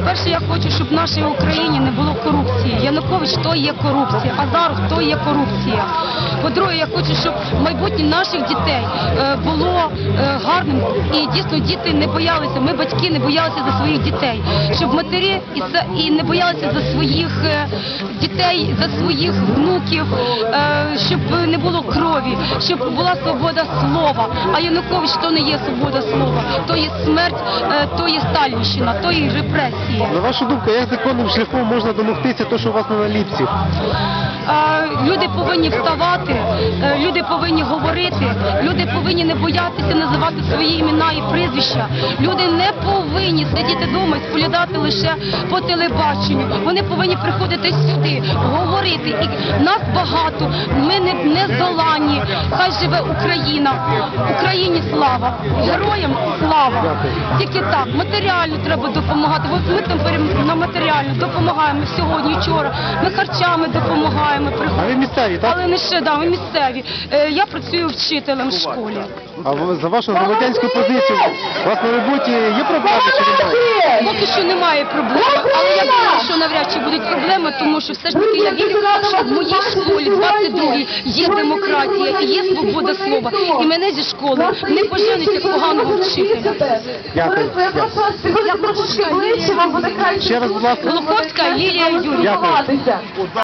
По-перше, я хочу, щоб в нашій Україні не було корупції. Янукович то є корупція, Азаров то є корупція. По-друге, я хочу, щоб майбутнє наших дітей е, було е, гарним і дійсно діти не боялися. Ми батьки не боялися за своїх дітей, щоб матері і, не боялися за своїх е, дітей, за своїх внуків, щоб не було крові, щоб була свобода слова. А Янукович то не є свобода слова, то є смерть, то є Сталінщина, то є репресії. На вашу думку, як законним шляхом можна домогтися того, що у вас на наліпці? Е, Люди повинні вставати, е, люди повинні говорити, люди повинні не боятися називати свої імена і прізвища. Люди не повинні сидіти вдома і споглядати лише по телебаченню. Вони повинні приходити сюди, говорити. І нас багато, ми не, не здоланні. Хай живе Україна, Україні слава, героям слава. Тільки так, матеріально треба допомагати. Ми перем- на матеріально допомагаємо сьогодні, вчора. Ми харчами допомагаємо. Ви місцеві, так? Але не ще да, ми місцеві. Е, Я працюю вчителем в школі. А ви- за вашу громадянську позицію у вас на роботі є проблеми чи немає? Поки що немає проблем, але я думаю, що навряд чи будуть проблеми, тому що все ж таки я вірю, що в моїй школі 22 є демократія і є свобода слова. І мене зі школи не поженуть як поганого вчителя. Дякую. Сьогодні трошечки ближче вам буде краще. Ще раз, будь ласка. Волоховська Лілія. Дякую.